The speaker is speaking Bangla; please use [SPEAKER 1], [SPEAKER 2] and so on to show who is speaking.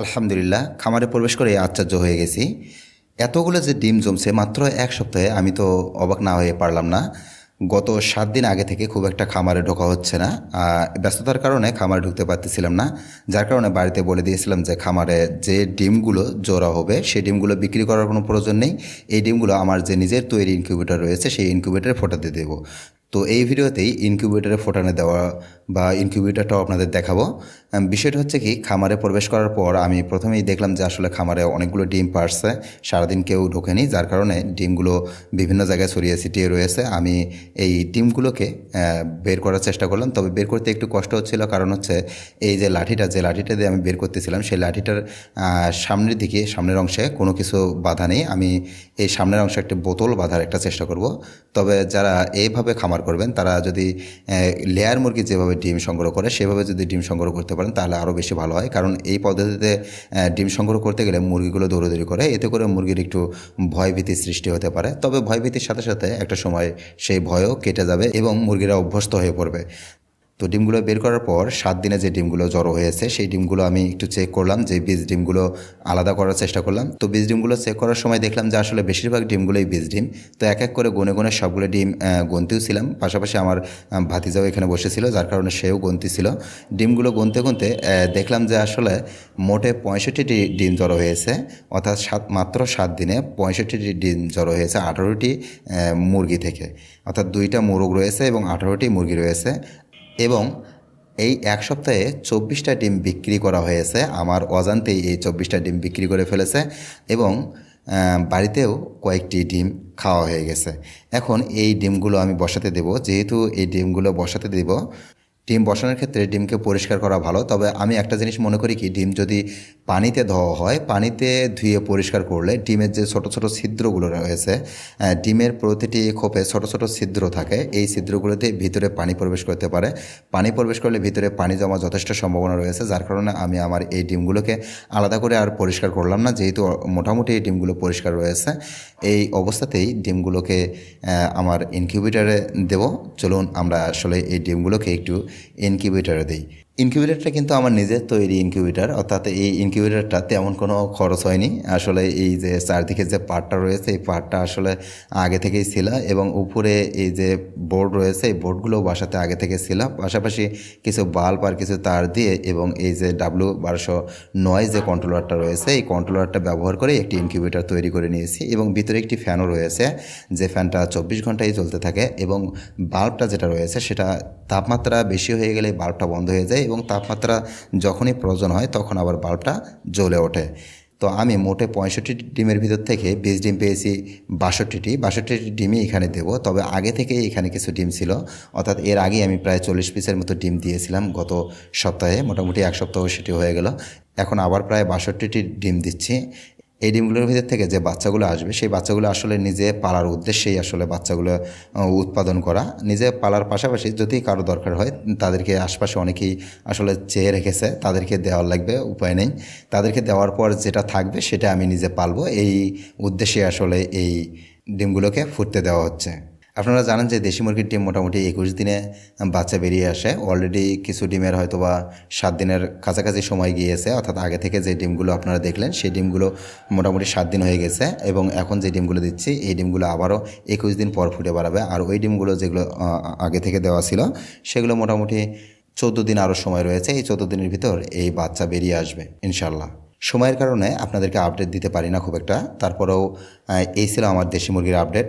[SPEAKER 1] আলহামদুলিল্লাহ, খামারে প্রবেশ করে আশ্চর্য হয়ে গেছি। এতগুলো যে ডিম জমছে, মাত্র এক সপ্তাহে আমি তো অবাক না হয়ে পারলাম না। গত সাত দিন আগে থেকে খুব একটা খামারে ঢোকা হচ্ছে না। ব্যস্ততার কারণে খামারে ঢুকতে পারতেছিলাম না। যার কারণে বাড়িতে বলে দিয়েছিলাম যে, খামারে যে ডিমগুলো জোড়া হবে, সেই ডিমগুলো বিক্রি করার কোনো প্রয়োজন নেই। এই ডিমগুলো আমার যে নিজের তৈরি ইনকিউবেটর রয়েছে, সেই ইনকিউবেটারে ফোটাতে দেবো। তো এই ভিডিওতেই ইনকিউবেটারে ফোটানো দেওয়া বা ইনকিউবেটারটাও আপনাদের দেখাবো। বিষয়টা হচ্ছে কি, খামারে প্রবেশ করার পর আমি প্রথমেই দেখলাম যে আসলে খামারে অনেকগুলো ডিম পারছে, সারাদিন কেউ ঢোকেনি, যার কারণে ডিমগুলো বিভিন্ন জায়গায় ছড়িয়ে ছিটিয়ে রয়েছে। আমি এই ডিমগুলোকে বের করার চেষ্টা করলাম, তবে বের করতে একটু কষ্ট হচ্ছিল, কারণ হচ্ছে এই যে লাঠিটা যে লাঠিটা দিয়ে আমি বের করতেছিলাম, সেই লাঠিটার সামনের দিকে, সামনের অংশে কোনো কিছু বাধা নেই। আমি এই সামনের অংশে একটা বোতল বাঁধার একটা চেষ্টা করব। তবে যারা এইভাবে খামার করবেন। তারা যদি লেয়ার মুরগি যেভাবে ডিম সংগ্রহ করে, সেভাবে যদি ডিম সংগ্রহ করতে পারেন, তাহলে আরও বেশি ভালো হয়। কারণ এই পদ্ধতিতে ডিম সংগ্রহ করতে গেলে মুরগিগুলো দৌড়াদৌড়ি করে, এতে করে মুরগির একটু ভয়ভীতি সৃষ্টি হতে পারে। তবে ভয়ভীতির সাথে সাথে একটা সময় সেই ভয়ও কেটে যাবে এবং মুরগিরা অভ্যস্ত হয়ে পড়বে। তো ডিমগুলো বের করার পর সাত দিনে যে ডিমগুলো জড়ো হয়েছে, সেই ডিমগুলো আমি একটু চেক করলাম যে বীজ ডিমগুলো আলাদা করার চেষ্টা করলাম। তো বীজ ডিমগুলো চেক করার সময় দেখলাম যে আসলে বেশিরভাগ ডিমগুলোই বীজ ডিম। তো এক এক করে গনে গনে সবগুলো ডিম গনতেও ছিলাম। পাশাপাশি আমার ভাতিজাও এখানে বসেছিল, যার কারণে সেও গন্তি ছিল। ডিমগুলো গুনতে গুনতে দেখলাম যে আসলে মোটে পঁয়ষট্টিটি ডিম জড়ো হয়েছে, অর্থাৎ সাত, মাত্র সাত দিনে পঁয়ষট্টিটি ডিম জড়ো হয়েছে আঠারোটি মুরগি থেকে। অর্থাৎ দুইটা মোরগ রয়েছে এবং আঠারোটি মুরগি রয়েছে। এবং এই এক সপ্তাহে চব্বিশটা ডিম বিক্রি করা হয়েছে। আমার অজান্তেই এই চব্বিশটা ডিম বিক্রি করে ফেলেছে এবং বাড়িতেও কয়েকটি ডিম খাওয়া হয়ে গেছে। এখন এই ডিমগুলো আমি বসাতে দেব। যেহেতু এই ডিমগুলো বসাতে দেব, ডিম বসানোর ক্ষেত্রে ডিমকে পরিষ্কার করা ভালো। তবে আমি একটা জিনিস মনে করি কি, ডিম যদি পানিতে ধোয়া হয়। পানিতে ধুয়ে পরিষ্কার করলে ডিমের যে ছোট ছোট ছিদ্রগুলো রয়েছে ডিমের প্রতিটি খোপে ছোট ছোট ছিদ্র থাকে। এই ছিদ্রগুলোতে ভিতরে পানি প্রবেশ করতে পারে। পানি প্রবেশ করলে ভিতরে পানি জমা যথেষ্ট সম্ভাবনা রয়েছে, যার কারণে আমি আমার এই ডিমগুলোকে আলাদা করে আর পরিষ্কার করলাম না। যেহেতু মোটামুটি এই ডিমগুলো পরিষ্কার রয়েছে, এই অবস্থাতেই ডিমগুলোকে আমার ইনকিউবেটারে দেব। চলুন আমরা আসলে এই ডিমগুলোকে একটু ইনকিউবেটারে দিই। ইনকিউবেটারটা কিন্তু আমার নিজের তৈরি ইনকিউবেটার, অর্থাৎ এই ইনকিউবেটারটা তেমন কোনো খরচ হয়নি। আসলে এই যে চারদিকে যে পার্টটা রয়েছে, এই পার্টটা আসলে আগে থেকেই ছিল এবং উপরে এই যে বোর্ড রয়েছে, এই বোর্ডগুলো বাসাতে আগে থেকে ছিল। পাশাপাশি কিছু বাল্ব আর কিছু তার দিয়ে এবং এই যে ডাব্লু বারোশো নয় যে কন্ট্রোলারটা রয়েছে, এই কন্ট্রোলারটা ব্যবহার করে একটি ইনকিউবেটার তৈরি করে নিয়েছি এবং ভিতরে একটি ফ্যানও রয়েছে, যে ফ্যানটা চব্বিশ ঘন্টাই চলতে থাকে এবং বাল্বটা যেটা রয়েছে সেটা তাপমাত্রা বেশি হয়ে গেলে বাল্বটা বন্ধ হয়ে যায় এবং তাপমাত্রা যখনই প্রয়োজন হয় তখন আবার বাল্বটা জ্বলে ওঠে। তো আমি মোটে পঁয়ষট্টি ডিমের ভিতর থেকে বিশ ডিম পেয়েছি বাষট্টিটি বাষট্টিটি ডিমই এখানে দেব। তবে আগে থেকে এখানে কিছু ডিম ছিল। অর্থাৎ এর আগে আমি প্রায় চল্লিশ পিসের মতো ডিম দিয়েছিলাম গত সপ্তাহে। মোটামুটি এক সপ্তাহ সেটি হয়ে গেল। এখন আবার প্রায় বাষট্টিটি ডিম দিচ্ছি। এই ডিমগুলোর ভিতর থেকে যে বাচ্চাগুলো আসবে, সেই বাচ্চাগুলো আসলে নিজে পালার উদ্দেশ্যেই আসলে বাচ্চাগুলো উৎপাদন করা। নিজে পালার পাশাপাশি যদি কারও দরকার হয়, তাদেরকে আশপাশে অনেকেই আসলে চেয়ে রেখেছে, তাদেরকে দেওয়ার লাগবে, উপায় নেই। তাদেরকে দেওয়ার পর যেটা থাকবে, সেটা আমি নিজে পালবো। এই উদ্দেশ্যে আসলে এই ডিমগুলোকে ফুটতে দেওয়া হচ্ছে। আপনারা জানেন যে দেশি মুরগির ডিম মোটামুটি একুশ দিনে বাচ্চা বেরিয়ে আসে। অলরেডি কিছু ডিমের হয়তো বা সাত দিনের কাছাকাছি সময় গিয়েছে, অর্থাৎ আগে থেকে যে ডিমগুলো আপনারা দেখলেন, সেই ডিমগুলো মোটামুটি সাত দিন হয়ে গেছে এবং এখন যে ডিমগুলো দিচ্ছি, এই ডিমগুলো আবারও একুশ দিন পর ফুটে বাড়াবে। আর ওই ডিমগুলো যেগুলো আগে থেকে দেওয়া ছিল, সেগুলো মোটামুটি চোদ্দ দিন আরও সময় রয়েছে, এই চোদ্দ দিনের ভিতর এই বাচ্চা বেরিয়ে আসবে ইনশাল্লাহ সময়ের কারণে আপনাদেরকে আপডেট দিতে পারি না খুব একটা। তারপরেও এই ছিল আমার দেশি মুরগির আপডেট